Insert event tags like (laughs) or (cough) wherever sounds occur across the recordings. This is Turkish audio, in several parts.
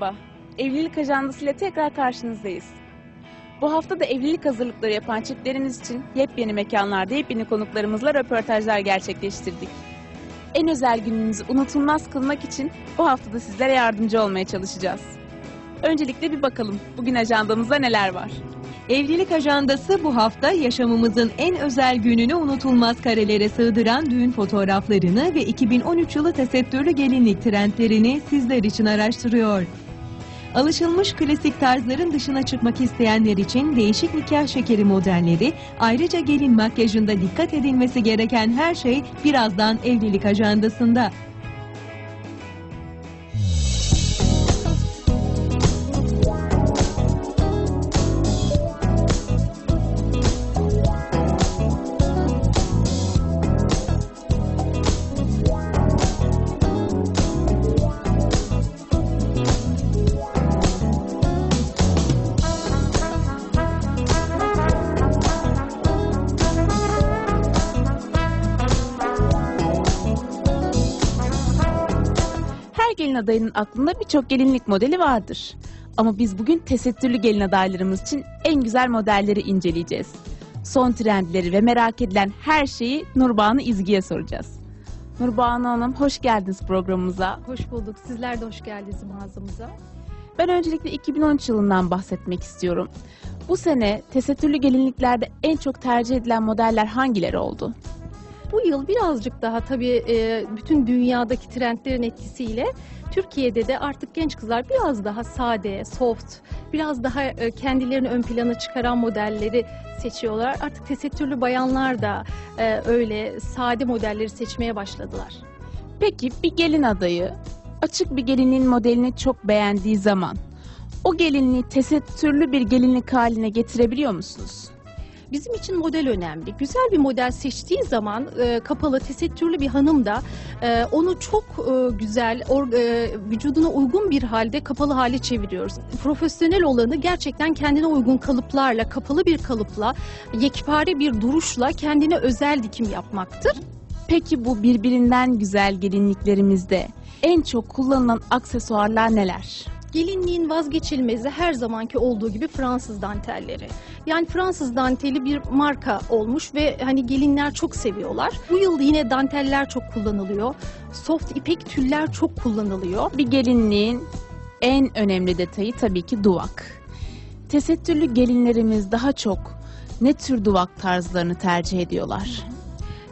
Merhaba, Evlilik Ajandası ile tekrar karşınızdayız. Bu hafta da evlilik hazırlıkları yapan çiftlerimiz için yepyeni mekanlarda yepyeni konuklarımızla röportajlar gerçekleştirdik. En özel gününüzü unutulmaz kılmak için bu hafta da sizlere yardımcı olmaya çalışacağız. Öncelikle bir bakalım bugün ajandamızda neler var. Evlilik ajandası bu hafta yaşamımızın en özel gününü unutulmaz karelere sığdıran düğün fotoğraflarını ve 2013 yılı tesettürlü gelinlik trendlerini sizler için araştırıyor. Alışılmış klasik tarzların dışına çıkmak isteyenler için değişik nikah şekeri modelleri, ayrıca gelin makyajında dikkat edilmesi gereken her şey birazdan evlilik ajandasında. Gelin adayının aklında birçok gelinlik modeli vardır. Ama biz bugün tesettürlü gelin adaylarımız için en güzel modelleri inceleyeceğiz. Son trendleri ve merak edilen her şeyi Nurbanu İzgi'ye soracağız. Nurbanu Hanım hoş geldiniz programımıza. Hoş bulduk. Sizler de hoş geldiniz mağazamıza. Ben öncelikle 2013 yılından bahsetmek istiyorum. Bu sene tesettürlü gelinliklerde en çok tercih edilen modeller hangileri oldu? Bu yıl birazcık daha tabii e, bütün dünyadaki trendlerin etkisiyle Türkiye'de de artık genç kızlar biraz daha sade, soft, biraz daha e, kendilerini ön plana çıkaran modelleri seçiyorlar. Artık tesettürlü bayanlar da e, öyle sade modelleri seçmeye başladılar. Peki bir gelin adayı açık bir gelinliğin modelini çok beğendiği zaman o gelinliği tesettürlü bir gelinlik haline getirebiliyor musunuz? Bizim için model önemli. Güzel bir model seçtiği zaman e, kapalı, tesettürlü bir hanım da e, onu çok e, güzel, or, e, vücuduna uygun bir halde kapalı hale çeviriyoruz. Profesyonel olanı gerçekten kendine uygun kalıplarla, kapalı bir kalıpla, yekpare bir duruşla kendine özel dikim yapmaktır. Peki bu birbirinden güzel gelinliklerimizde en çok kullanılan aksesuarlar neler? Gelinliğin vazgeçilmezi her zamanki olduğu gibi Fransız dantelleri. Yani Fransız danteli bir marka olmuş ve hani gelinler çok seviyorlar. Bu yıl yine danteller çok kullanılıyor. Soft ipek tüller çok kullanılıyor. Bir gelinliğin en önemli detayı tabii ki duvak. Tesettürlü gelinlerimiz daha çok ne tür duvak tarzlarını tercih ediyorlar?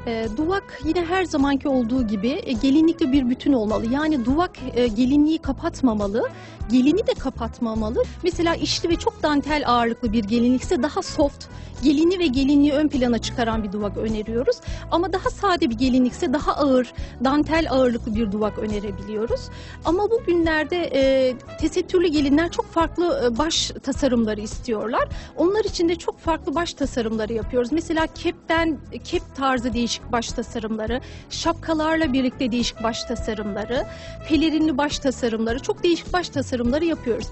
E, duvak yine her zamanki olduğu gibi e, gelinlikle bir bütün olmalı. Yani duvak e, gelinliği kapatmamalı, gelini de kapatmamalı. Mesela işli ve çok dantel ağırlıklı bir gelinlikse daha soft, gelini ve gelinliği ön plana çıkaran bir duvak öneriyoruz. Ama daha sade bir gelinlikse daha ağır, dantel ağırlıklı bir duvak önerebiliyoruz. Ama bugünlerde e, tesettürlü gelinler çok farklı e, baş tasarımları istiyorlar. Onlar için de çok farklı baş tasarımları yapıyoruz. Mesela kepten, kep tarzı değişik baş tasarımları, şapkalarla birlikte değişik baş tasarımları, pelerinli baş tasarımları, çok değişik baş tasarımları yapıyoruz.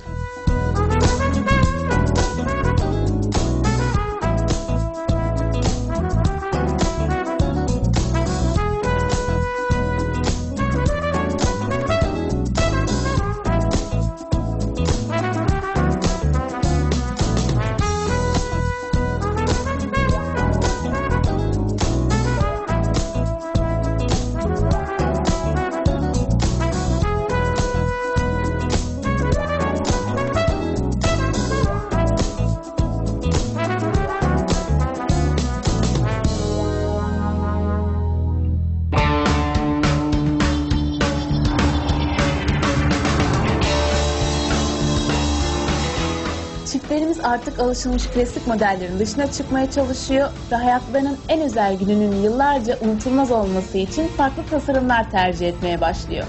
Çiftlerimiz artık alışılmış klasik modellerin dışına çıkmaya çalışıyor ve hayatlarının en özel gününün yıllarca unutulmaz olması için farklı tasarımlar tercih etmeye başlıyor.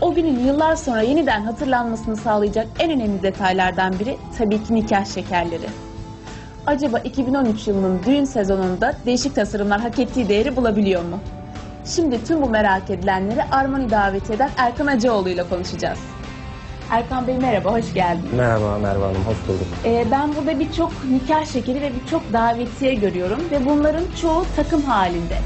O günün yıllar sonra yeniden hatırlanmasını sağlayacak en önemli detaylardan biri tabii ki nikah şekerleri. Acaba 2013 yılının düğün sezonunda değişik tasarımlar hak ettiği değeri bulabiliyor mu? Şimdi tüm bu merak edilenleri Armani davet eden Erkan Acıoğlu ile konuşacağız. Erkan Bey merhaba, hoş geldiniz. Merhaba Merve Hanım, hoş bulduk. Ee, ben burada birçok nikah şekeri ve birçok davetiye görüyorum ve bunların çoğu takım halinde.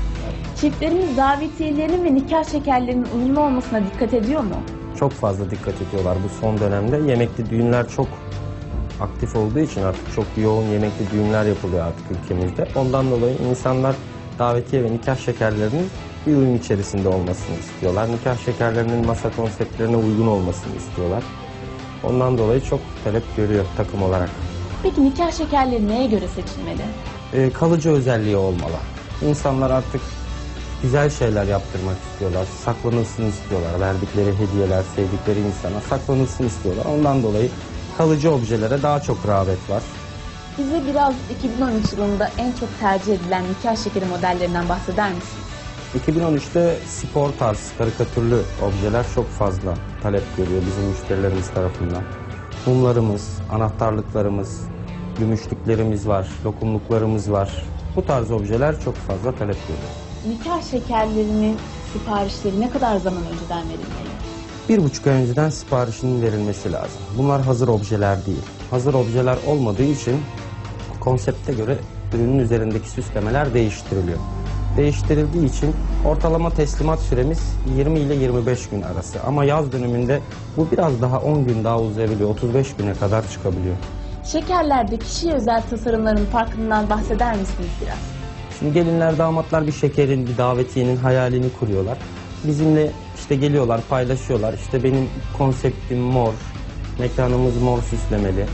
Çiftlerimiz davetiyelerinin ve nikah şekerlerinin uyumlu olmasına dikkat ediyor mu? çok fazla dikkat ediyorlar bu son dönemde. Yemekli düğünler çok aktif olduğu için artık çok yoğun yemekli düğünler yapılıyor artık ülkemizde. Ondan dolayı insanlar davetiye ve nikah şekerlerinin bir uyum içerisinde olmasını istiyorlar. Nikah şekerlerinin masa konseptlerine uygun olmasını istiyorlar. Ondan dolayı çok talep görüyor takım olarak. Peki nikah şekerleri neye göre seçilmeli? Ee, kalıcı özelliği olmalı. İnsanlar artık güzel şeyler yaptırmak istiyorlar, saklanılsın istiyorlar. Verdikleri hediyeler, sevdikleri insana saklanılsın istiyorlar. Ondan dolayı kalıcı objelere daha çok rağbet var. Bize biraz 2013 yılında en çok tercih edilen nikah şekeri modellerinden bahseder misiniz? 2013'te spor tarz, karikatürlü objeler çok fazla talep görüyor bizim müşterilerimiz tarafından. Mumlarımız, anahtarlıklarımız, gümüşlüklerimiz var, lokumluklarımız var. Bu tarz objeler çok fazla talep görüyor. Nikah şekerlerinin siparişleri ne kadar zaman önceden verilmeli? Bir buçuk ay önceden siparişinin verilmesi lazım. Bunlar hazır objeler değil. Hazır objeler olmadığı için konsepte göre ürünün üzerindeki süslemeler değiştiriliyor. Değiştirildiği için ortalama teslimat süremiz 20 ile 25 gün arası. Ama yaz döneminde bu biraz daha 10 gün daha uzayabiliyor. 35 güne kadar çıkabiliyor. Şekerlerde kişiye özel tasarımların farkından bahseder misiniz biraz? Şimdi gelinler damatlar bir şekerin, bir davetiyenin hayalini kuruyorlar. Bizimle işte geliyorlar, paylaşıyorlar. İşte benim konseptim mor, mekanımız mor süslemeli.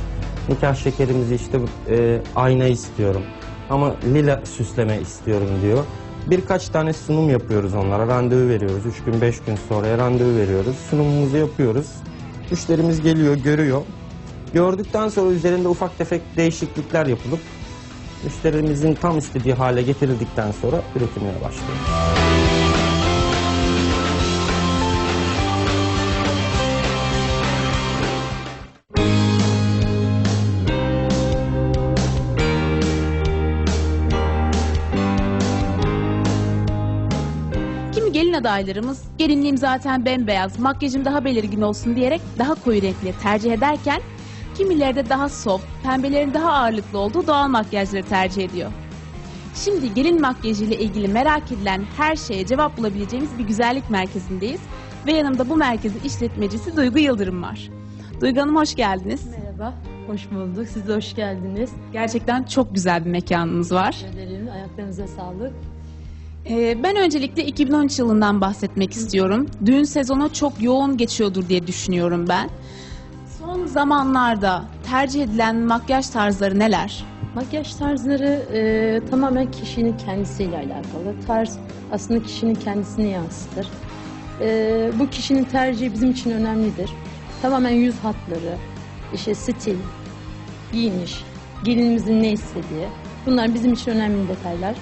Nikah şekerimizi işte e, ayna istiyorum ama lila süsleme istiyorum diyor. Birkaç tane sunum yapıyoruz onlara, randevu veriyoruz. Üç gün, beş gün sonraya randevu veriyoruz. Sunumumuzu yapıyoruz. Müşterimiz geliyor, görüyor. Gördükten sonra üzerinde ufak tefek değişiklikler yapılıp müşterimizin tam istediği hale getirildikten sonra üretimine başlıyor. Adaylarımız gelinliğim zaten bembeyaz, makyajım daha belirgin olsun diyerek daha koyu renkli tercih ederken kimileri de daha soft, pembelerin daha ağırlıklı olduğu doğal makyajları tercih ediyor. Şimdi gelin makyajı ile ilgili merak edilen her şeye cevap bulabileceğimiz bir güzellik merkezindeyiz ve yanımda bu merkezin işletmecisi Duygu Yıldırım var. Duygu Hanım hoş geldiniz. Merhaba, hoş bulduk. Siz de hoş geldiniz. Gerçekten çok güzel bir mekanınız var. Teşekkür ederim. Ayaklarınıza sağlık. Ee, ben öncelikle 2013 yılından bahsetmek istiyorum. Düğün sezonu çok yoğun geçiyordur diye düşünüyorum ben. Son zamanlarda tercih edilen makyaj tarzları neler? Makyaj tarzları e, tamamen kişinin kendisiyle alakalı. Tarz aslında kişinin kendisini yansıtır. E, bu kişinin tercihi bizim için önemlidir. Tamamen yüz hatları, işte stil, giyiniş, gelinimizin ne istediği. Bunlar bizim için önemli detaylar.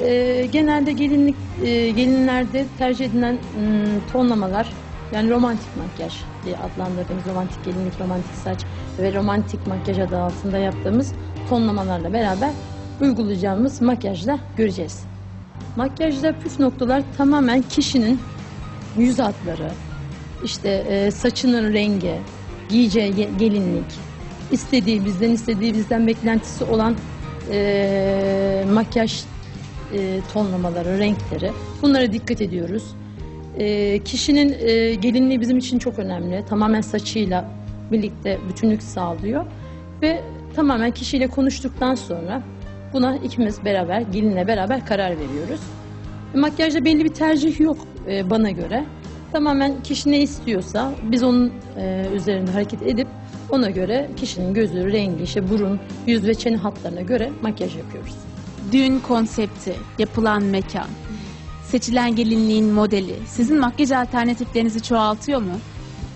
E, genelde gelinlik e, gelinlerde tercih edilen hmm, tonlamalar yani romantik makyaj diye adlandırdığımız romantik gelinlik, romantik saç ve romantik makyaj adı altında yaptığımız tonlamalarla beraber uygulayacağımız makyajla göreceğiz. Makyajda püf noktalar tamamen kişinin yüz hatları, işte e, saçının rengi, giyeceği ge- gelinlik, istediği bizden istediği bizden beklentisi olan e, makyaj e, tonlamaları, renkleri. Bunlara dikkat ediyoruz. E, kişinin e, gelinliği bizim için çok önemli. Tamamen saçıyla birlikte bütünlük sağlıyor. Ve tamamen kişiyle konuştuktan sonra buna ikimiz beraber, gelinle beraber karar veriyoruz. Makyajda belli bir tercih yok e, bana göre. Tamamen kişi ne istiyorsa biz onun e, üzerinde hareket edip ona göre kişinin gözü, rengi, işte burun, yüz ve çene hatlarına göre makyaj yapıyoruz. Düğün konsepti, yapılan mekan, seçilen gelinliğin modeli sizin makyaj alternatiflerinizi çoğaltıyor mu?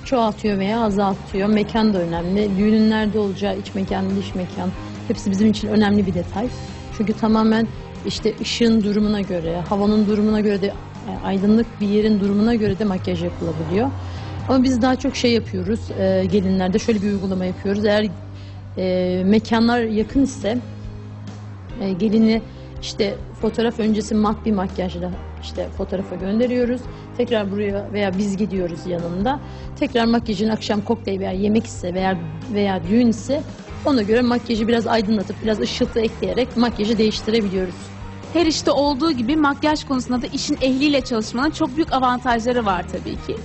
çoğaltıyor veya azaltıyor. Mekan da önemli. Düğünün nerede olacağı, iç mekan, dış mekan hepsi bizim için önemli bir detay. Çünkü tamamen işte ışığın durumuna göre, havanın durumuna göre de e, aydınlık bir yerin durumuna göre de makyaj yapılabiliyor. Ama biz daha çok şey yapıyoruz e, gelinlerde şöyle bir uygulama yapıyoruz. Eğer e, mekanlar yakın ise e, gelini işte fotoğraf öncesi mat bir makyajla işte fotoğrafa gönderiyoruz. Tekrar buraya veya biz gidiyoruz yanında. Tekrar makyajın akşam kokteyl veya yemek ise veya veya düğün ise ona göre makyajı biraz aydınlatıp biraz ışıltı ekleyerek makyajı değiştirebiliyoruz. Her işte olduğu gibi makyaj konusunda da işin ehliyle çalışmanın çok büyük avantajları var tabii ki.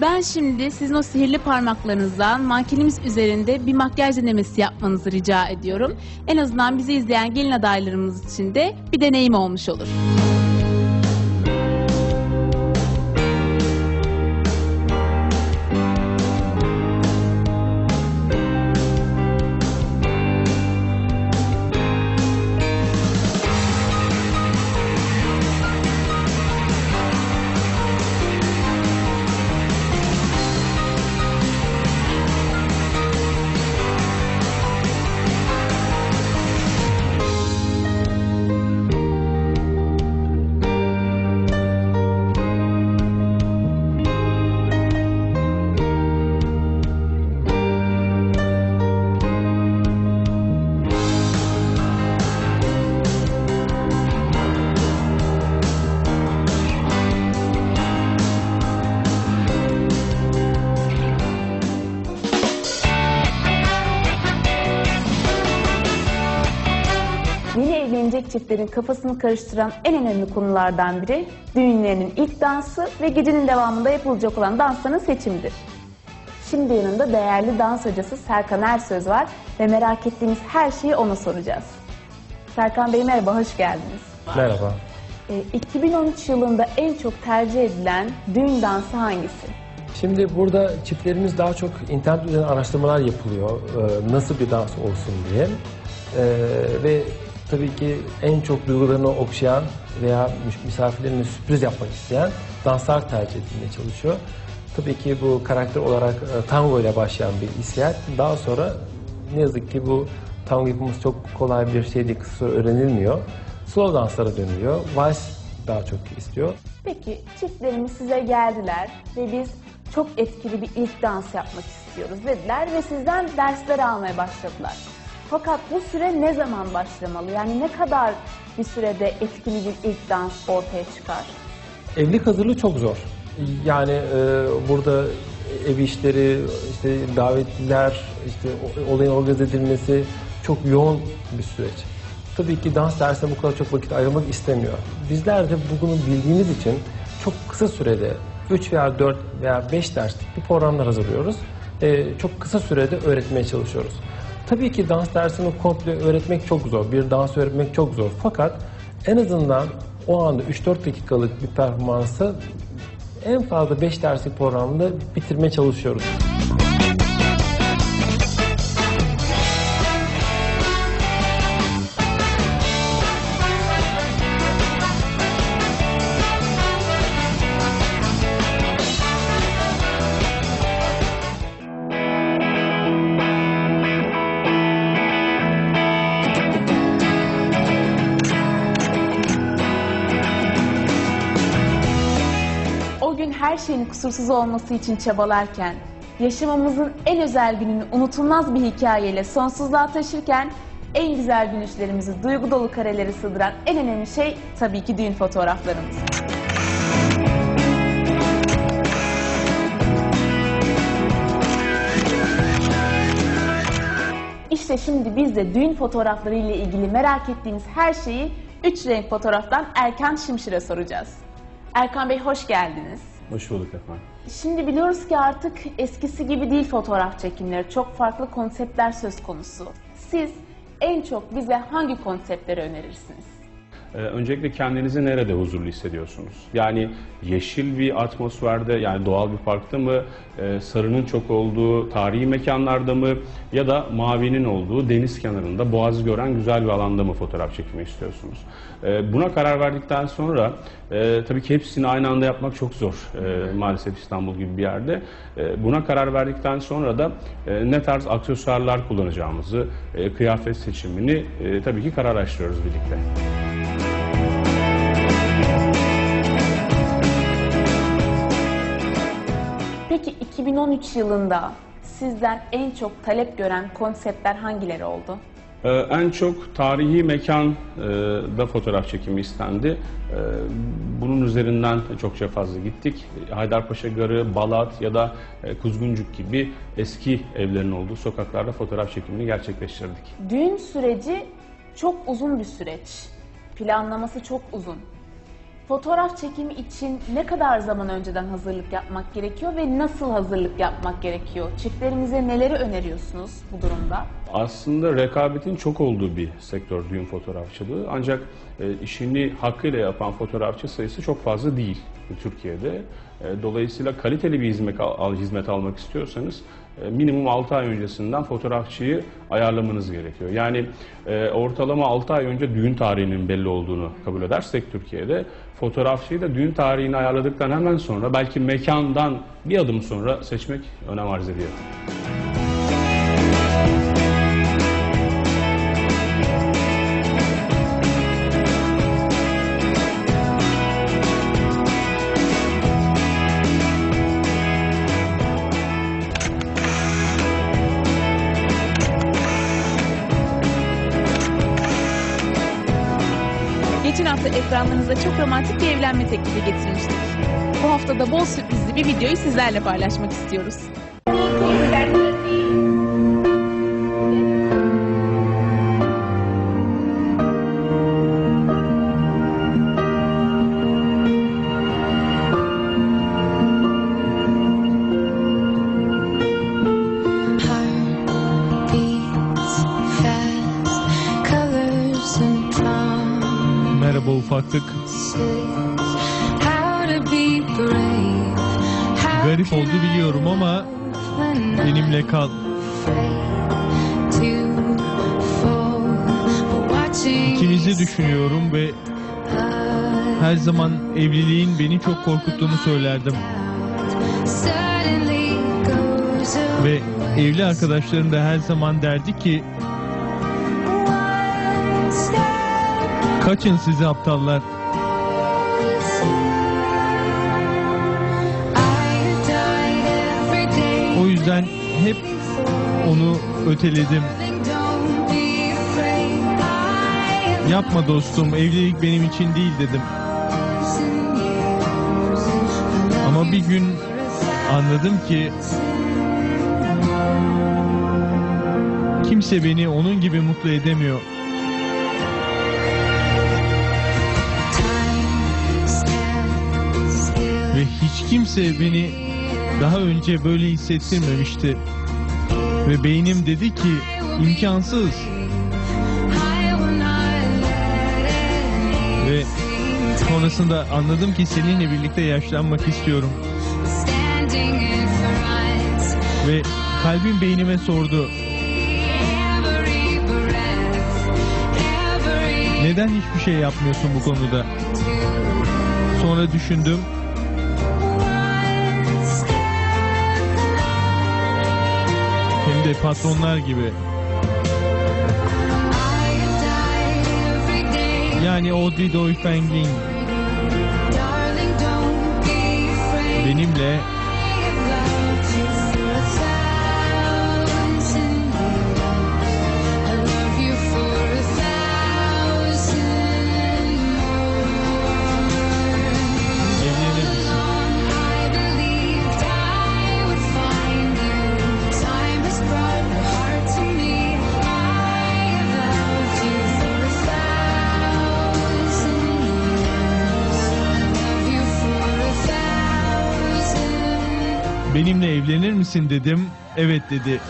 Ben şimdi sizin o sihirli parmaklarınızdan mankenimiz üzerinde bir makyaj denemesi yapmanızı rica ediyorum. En azından bizi izleyen gelin adaylarımız için de bir deneyim olmuş olur. Çiftlerin kafasını karıştıran en önemli konulardan biri düğünlerinin ilk dansı ve gecenin devamında yapılacak olan dansların seçimidir. Şimdi yanında değerli dans hocası Serkan Ersöz var ve merak ettiğimiz her şeyi ona soracağız. Serkan Bey merhaba, hoş geldiniz. Merhaba. Ee, 2013 yılında en çok tercih edilen düğün dansı hangisi? Şimdi burada çiftlerimiz daha çok internet üzerinden araştırmalar yapılıyor. Ee, nasıl bir dans olsun diye. Ee, ve tabii ki en çok duygularını okşayan veya mis- misafirlerine sürpriz yapmak isteyen danslar tercih edilmeye çalışıyor. Tabii ki bu karakter olarak e, tango ile başlayan bir isyan. Daha sonra ne yazık ki bu tango yapımız çok kolay bir şey değil, kısa öğrenilmiyor. Slow danslara dönüyor. Vals daha çok istiyor. Peki çiftlerimiz size geldiler ve biz çok etkili bir ilk dans yapmak istiyoruz dediler ve sizden dersler almaya başladılar. Fakat bu süre ne zaman başlamalı? Yani ne kadar bir sürede etkili bir ilk dans ortaya çıkar? Evlilik hazırlığı çok zor. Yani e, burada ev işleri, işte davetliler, işte olayın organize edilmesi çok yoğun bir süreç. Tabii ki dans dersine bu kadar çok vakit ayırmak istemiyor. Bizler de bunu bildiğimiz için çok kısa sürede 3 veya 4 veya 5 derslik bir programlar hazırlıyoruz. E, çok kısa sürede öğretmeye çalışıyoruz. Tabii ki dans dersini komple öğretmek çok zor. Bir dans öğretmek çok zor. Fakat en azından o anda 3-4 dakikalık bir performansı en fazla 5 derslik programda bitirmeye çalışıyoruz. Kusursuz olması için çabalarken, yaşamımızın en özel gününü unutulmaz bir hikayeyle sonsuzluğa taşırken, en güzel gülüşlerimizi, duygu dolu kareleri sığdıran en önemli şey tabii ki düğün fotoğraflarımız. İşte şimdi biz de düğün fotoğrafları ile ilgili merak ettiğimiz her şeyi 3 renk fotoğraftan Erkan Şimşir'e soracağız. Erkan Bey hoş geldiniz. Hoş bulduk efendim. Şimdi biliyoruz ki artık eskisi gibi değil fotoğraf çekimleri. Çok farklı konseptler söz konusu. Siz en çok bize hangi konseptleri önerirsiniz? Ee, öncelikle kendinizi nerede huzurlu hissediyorsunuz? Yani yeşil bir atmosferde, yani doğal bir parkta mı, e, sarının çok olduğu tarihi mekanlarda mı ya da mavinin olduğu deniz kenarında boğazı gören güzel bir alanda mı fotoğraf çekmek istiyorsunuz? E, buna karar verdikten sonra e, tabii ki hepsini aynı anda yapmak çok zor e, maalesef İstanbul gibi bir yerde. E, buna karar verdikten sonra da ne tarz aksesuarlar kullanacağımızı, kıyafet seçimini tabii ki kararlaştırıyoruz birlikte. Peki 2013 yılında sizden en çok talep gören konseptler hangileri oldu? Ee, en çok tarihi mekan e, da fotoğraf çekimi istendi. Ee, bunun üzerinden çokça fazla gittik. Haydarpaşa Garı, Balat ya da e, Kuzguncuk gibi eski evlerin olduğu sokaklarda fotoğraf çekimini gerçekleştirdik. Düğün süreci çok uzun bir süreç. Planlaması çok uzun. Fotoğraf çekimi için ne kadar zaman önceden hazırlık yapmak gerekiyor ve nasıl hazırlık yapmak gerekiyor? Çiftlerimize neleri öneriyorsunuz bu durumda? Aslında rekabetin çok olduğu bir sektör düğün fotoğrafçılığı. Ancak e, işini hakkıyla yapan fotoğrafçı sayısı çok fazla değil Türkiye'de. E, dolayısıyla kaliteli bir hizmet, al, hizmet almak istiyorsanız minimum 6 ay öncesinden fotoğrafçıyı ayarlamanız gerekiyor. Yani e, ortalama 6 ay önce düğün tarihinin belli olduğunu kabul edersek Türkiye'de fotoğrafçıyı da düğün tarihini ayarladıktan hemen sonra belki mekandan bir adım sonra seçmek önem arz ediyor. Ekranlarınıza çok romantik bir evlenme teklifi getirmiştik. Bu hafta da bol sürprizli bir videoyu sizlerle paylaşmak istiyoruz. İkimizi düşünüyorum ve her zaman evliliğin beni çok korkuttuğunu söylerdim. Ve evli arkadaşlarım da her zaman derdi ki kaçın sizi aptallar. O yüzden hep onu öteledim. Yapma dostum evlilik benim için değil dedim. Ama bir gün anladım ki kimse beni onun gibi mutlu edemiyor. Ve hiç kimse beni daha önce böyle hissettirmemişti. Ve beynim dedi ki imkansız. Ve sonrasında anladım ki seninle birlikte yaşlanmak istiyorum. Ve kalbim beynime sordu. Neden hiçbir şey yapmıyorsun bu konuda? Sonra düşündüm. Hem de patronlar gibi. Yani Audrey afraid. benimle misin dedim. Evet dedi.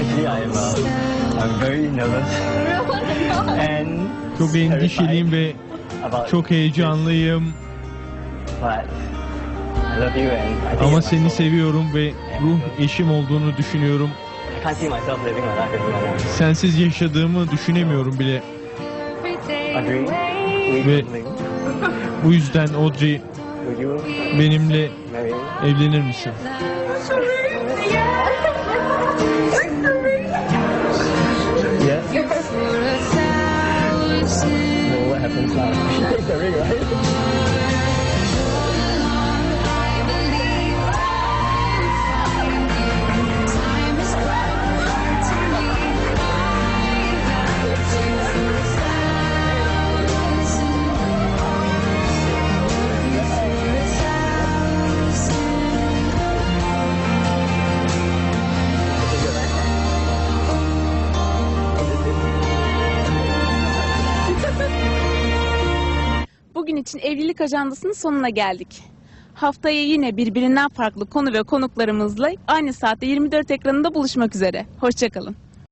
Actually, I'm uh, I'm very nervous (laughs) and Çok endişeliyim ve çok heyecanlıyım. but I love you and I think Ama seni seviyorum ve ruh eşim olduğunu düşünüyorum. Sensiz yaşadığımı düşünemiyorum bile. Ve-. Bu yüzden Audrey benimle evlenir misin? reference now. She takes a right? Ajandasının sonuna geldik. Haftaya yine birbirinden farklı konu ve konuklarımızla aynı saatte 24 ekranında buluşmak üzere. Hoşçakalın.